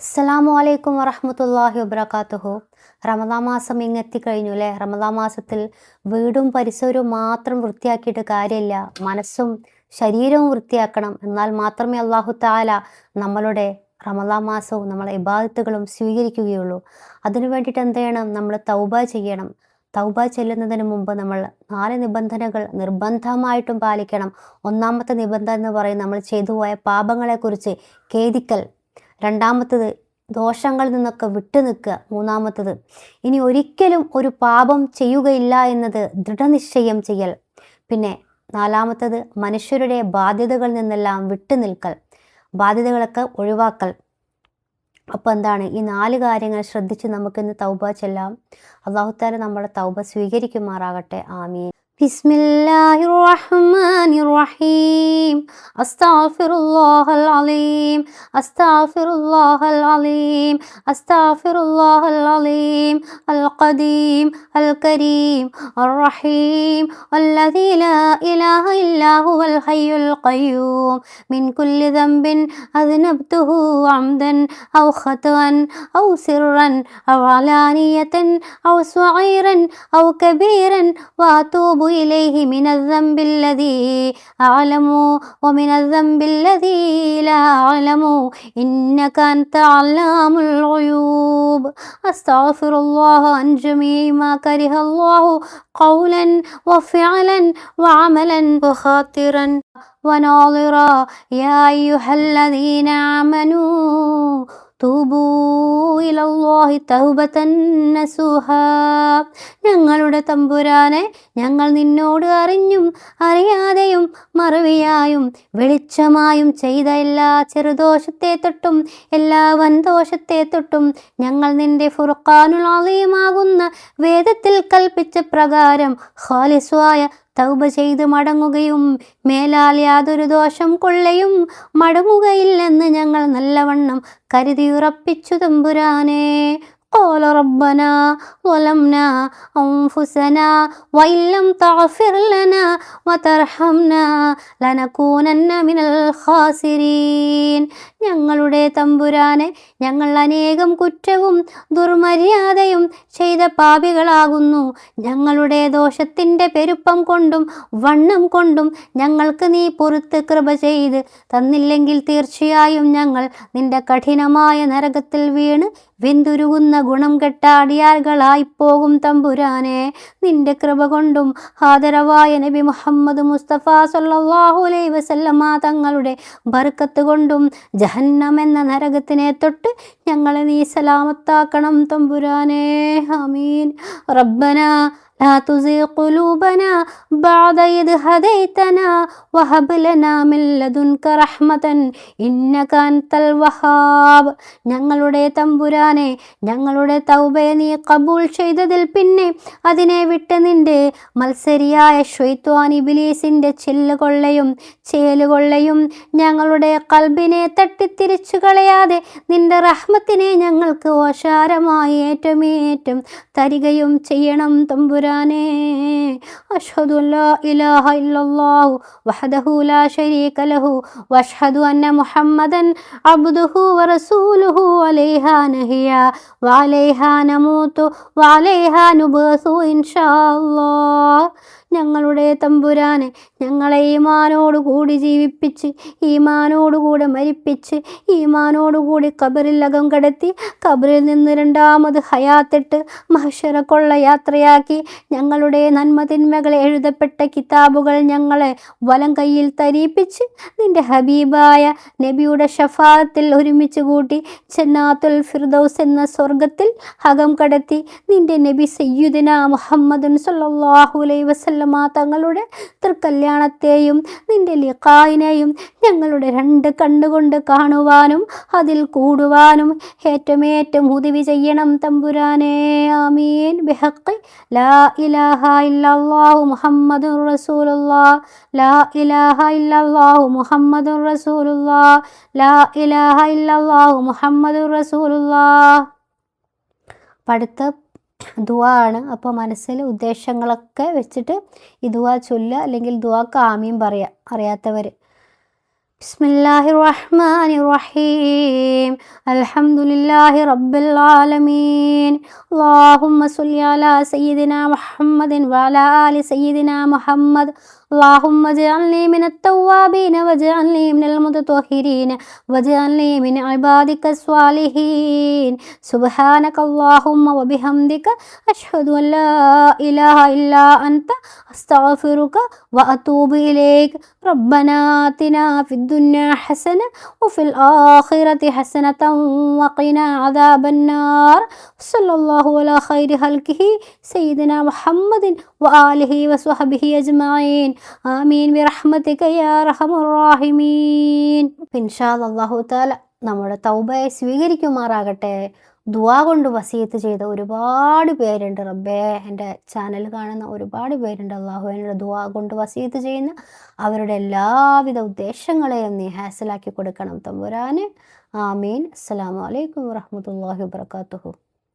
അസ്സലാമു അലൈക്കും വറഹമത്തല്ലാഹി വബർക്കാത്തുഹു റമദാ മാസം ഇങ്ങെത്തിക്കഴിഞ്ഞു അല്ലേ റമദാ മാസത്തിൽ വീടും പരിസരവും മാത്രം വൃത്തിയാക്കിയിട്ട് കാര്യമില്ല. മനസ്സും ശരീരവും വൃത്തിയാക്കണം. എന്നാൽ മാത്രമേ അള്ളാഹു താല നമ്മളുടെ റമദാ മാസവും നമ്മളെ ഇബാദത്തുകളും സ്വീകരിക്കുകയുള്ളൂ. അതിനു വേണ്ടിയിട്ട് എന്ത് ചെയ്യണം? നമ്മൾ തൗബ ചെയ്യണം. തൗബ ചെല്ലുന്നതിന് മുമ്പ് നമ്മൾ നാല് നിബന്ധനകൾ നിർബന്ധമായിട്ടും പാലിക്കണം. ഒന്നാമത്തെ നിബന്ധന എന്ന് പറയുന്നത് നമ്മൾ ചെയ്തു പോയ പാപങ്ങളെക്കുറിച്ച് ഖേദിക്കൽ. രണ്ടാമത്തത് ദോഷങ്ങളിൽ നിന്നൊക്കെ വിട്ടു നിൽക്കുക. മൂന്നാമത്തത് ഇനി ഒരിക്കലും ഒരു പാപം ചെയ്യുകയില്ല എന്നത് ദൃഢനിശ്ചയം ചെയ്യൽ. പിന്നെ നാലാമത്തത് മനുഷ്യരുടെ ബാധ്യതകളിൽ നിന്നെല്ലാം വിട്ടു നിൽക്കൽ. ബാധ്യതകളൊക്കെ ഒഴിവാക്കൽ. അപ്പോൾ എന്താണ്? ഈ നാല് കാര്യങ്ങൾ ശ്രദ്ധിച്ച് നമുക്കിന്ന് തൗബ ചെല്ലാം. അള്ളാഹുത്താല നമ്മുടെ തൗബ സ്വീകരിക്കുമാറാകട്ടെ. ആമീൻ. بسم الله الرحمن الرحيم أستغفر الله العظيم أستغفر الله العظيم أستغفر الله العظيم القديم الكريم الرحيم الذي لا إله إلا هو الحي القيوم من كل ذنب أذنبته عمدا أو خطأ أو سرا أو علانية أو صغيرا أو كبيرا وأتوب إليه من الذنب الذي أعلم ومن الذنب الذي لا أعلم. إنك أنت علام الغيوب. أستغفر الله عن جميع ما كره الله قولا وفعلا وعملا وخاطرا وناظرا. يا أيها الذين آمنوا തൂബൂയിലി തൗബത്തൻ ഞങ്ങളുടെ തമ്പുരാനെ ഞങ്ങൾ നിന്നോട് അറിഞ്ഞും അറിയാതെയും മറവിയായും വെളിച്ചമായും ചെയ്ത എല്ലാ ചെറുദോഷത്തെ തൊട്ടും എല്ലാ വൻദോഷത്തെ തൊട്ടും ഞങ്ങൾ നിന്റെ ഫുർഖാനുളീമാകുന്ന വേദത്തിൽ കൽപ്പിച്ച പ്രകാരം ഖാലിസ്വായ തൗബ ചെയ്ത് മടങ്ങുകയും മേലാൽ യാതൊരു ദോഷം കൊള്ളയും മടങ്ങുകയില്ലെന്ന് ഞങ്ങൾ നല്ലവണ്ണം കരുതിയുറപ്പിച്ചു തമ്പുരാനേ. قال ربنا ظلمنا أنفسنا وإن لم تغفر لنا وترحمنا لنكونن من الخاسرين ഞങ്ങളുടെ തമ്പുരാനെ ഞങ്ങൾ അനേകം കുറ്റവും ദുർമര്യാദയും ചെയ്ത പാപികളാകുന്നു ഞങ്ങളുടെ ദോഷത്തിൻ്റെ പെരുപ്പം കൊണ്ടും വണ്ണം കൊണ്ടും ഞങ്ങൾക്ക് നീ പൊറുത്ത് കൃപ ചെയ്ത് തന്നില്ലെങ്കിൽ തീർച്ചയായും ഞങ്ങൾ നിന്റെ കഠിനമായ നരകത്തിൽ വീണ് വെന്തുരുകുന്ന ഗുണം കെട്ടാടിയാർകളായി പോകും തമ്പുരാനെ. നിന്റെ കൃപ കൊണ്ടും ഹാദരവായ നബി മുഹമ്മദ് മുസ്തഫ സല്ലാഹു അലൈ വസല്ലമ തങ്ങളുടെ ബർക്കത്ത് കൊണ്ടും ജഹന്നം എന്ന നരകത്തിനെ തൊട്ട് ഞങ്ങളെ നീ സലാമത്താക്കണം തമ്പുരാനെ. ആമീൻ. റബ്ബന لا تزغ قلوبنا بعد إذ هديتنا وهب لنا من لدنك رحمة إنك أنت الوهاب ഞങ്ങളുടെ തമ്പുരാനെ ഞങ്ങളുടെ തൗബയെ നീ കബൂൾ ചെയ്തതിൽ പിന്നെ അതിനെ വിട്ട് നിന്റെ മത്സരിയായ ഷെയ്ത്വാൻ ഇബിലീസിൻ്റെ ചില്ലുകൊള്ളയും ചേലുകൊള്ളയും ഞങ്ങളുടെ കൽബിനെ തട്ടിത്തിരിച്ചു കളയാതെ നിന്റെ റഹ്മത്തിനെ ഞങ്ങൾക്ക് ഓശാരമായി ഏറ്റമേറ്റം തരികയും ചെയ്യണം തമ്പുരാൻ الجيران أشهد أن لا إله إلا الله وحده لا شريك له وأشهد أن محمدا عبده ورسوله. عليها نهيا وعليها نموت وعليها نبعث إن شاء الله. ഞങ്ങളുടെ തമ്പുരാനെ ഞങ്ങളെ ഈമാനോടുകൂടി ജീവിപ്പിച്ച് ഈമാനോടുകൂടെ മരിപ്പിച്ച് ഈമാനോടുകൂടി കബറിൽ അകം കടത്തി കബറിൽ നിന്ന് രണ്ടാമത് ഹയാത്തിട്ട് മഹഷറ കൊള്ള യാത്രയാക്കി ഞങ്ങളുടെ നന്മ തിന്മകൾ എഴുതപ്പെട്ട കിതാബുകൾ ഞങ്ങളെ വലം കയ്യിൽ തരിപ്പിച്ച് നിന്റെ ഹബീബായ നബിയുടെ ഷഫാത്തിൽ ഒരുമിച്ച് കൂട്ടി ചെന്നാത്തുൽ ഫിർദൌസ് എന്ന സ്വർഗത്തിൽ അകം കടത്തി നിന്റെ നബി സയ്യുദിന മുഹമ്മദുൻ സല്ലാഹു അലൈ വസല്ലമ തങ്ങളുടെ തൃക്കല്യാണത്തെയും നിന്റെ ലിഖായിനെയും ഞങ്ങളുടെ രണ്ട് കണ്ണുകൊണ്ട് കാണുവാനും അതിൽ കൂടുവാനും ഏറ്റമേറ്റം ഉദവി ചെയ്യണം തമ്പുരാനെ. ആമീൻ. ബിഹഖ്. ലാ ഇലാഹ ഇല്ലല്ലാഹു മുഹമ്മദുർ റസൂലുള്ളാ ലാ ഇലാഹ ഇല്ലല്ലാഹു മുഹമ്മദുർ റസൂലുള്ളാ ലാ ഇലാഹ ഇല്ലല്ലാഹു മുഹമ്മദുർ റസൂലുള്ളാ അടുത്ത ദുവാ ആണ് അപ്പോൾ മനസ്സിൽ ഉദ്ദേശങ്ങളൊക്കെ വെച്ചിട്ട് ഈ ദുവാ ചൊല്ലുക അല്ലെങ്കിൽ ദുവാക്ക് ആമീൻ പറയുക അറിയാത്തവർ بسم الله الرحمن الرحيم الحمد لله رب العالمين اللهم صل على سيدنا محمد وعلى آل سيدنا محمد اللهم اجعلني من التوابين واجعلني من المتطهرين واجعلني من عبادك الصالحين. سبحانك اللهم وبحمدك أشهد أن لا إله إلا أنت أستغفرك وأتوب إليك. ربنا آتنا في الدنيا حسنة وفي الآخرة حسنة وقنا عذاب النار. صلى الله على خير خلقه سيدنا محمد وآله وصحبه أجمعين ആമീൻ ബിറഹ്മതിക യാ റഹമുർ റാഹിമീൻ ഇൻഷാ അല്ലാഹു തആല നമ്മുടെ തൗബയെ സ്വീകരിക്കുമാറാകട്ടെ ദുആ കൊണ്ട് വസീയത്ത് ചെയ്ത ഒരുപാട് പേരുണ്ട് റബ്ബേ എൻ്റെ ചാനൽ കാണുന്ന ഒരുപാട് പേരുണ്ട് അള്ളാഹു എൻ്റെ ദുആ കൊണ്ട് വസീയത്ത് ചെയ്യുന്ന അവരുടെ എല്ലാവിധ ഉദ്ദേശങ്ങളെയും നീ ഹാസിലാക്കി കൊടുക്കണം തമ്പുരാന് ആമീൻ അസ്സലാമു അലൈക്കും വറഹ്മത്തുള്ളാഹി വബറകാതുഹു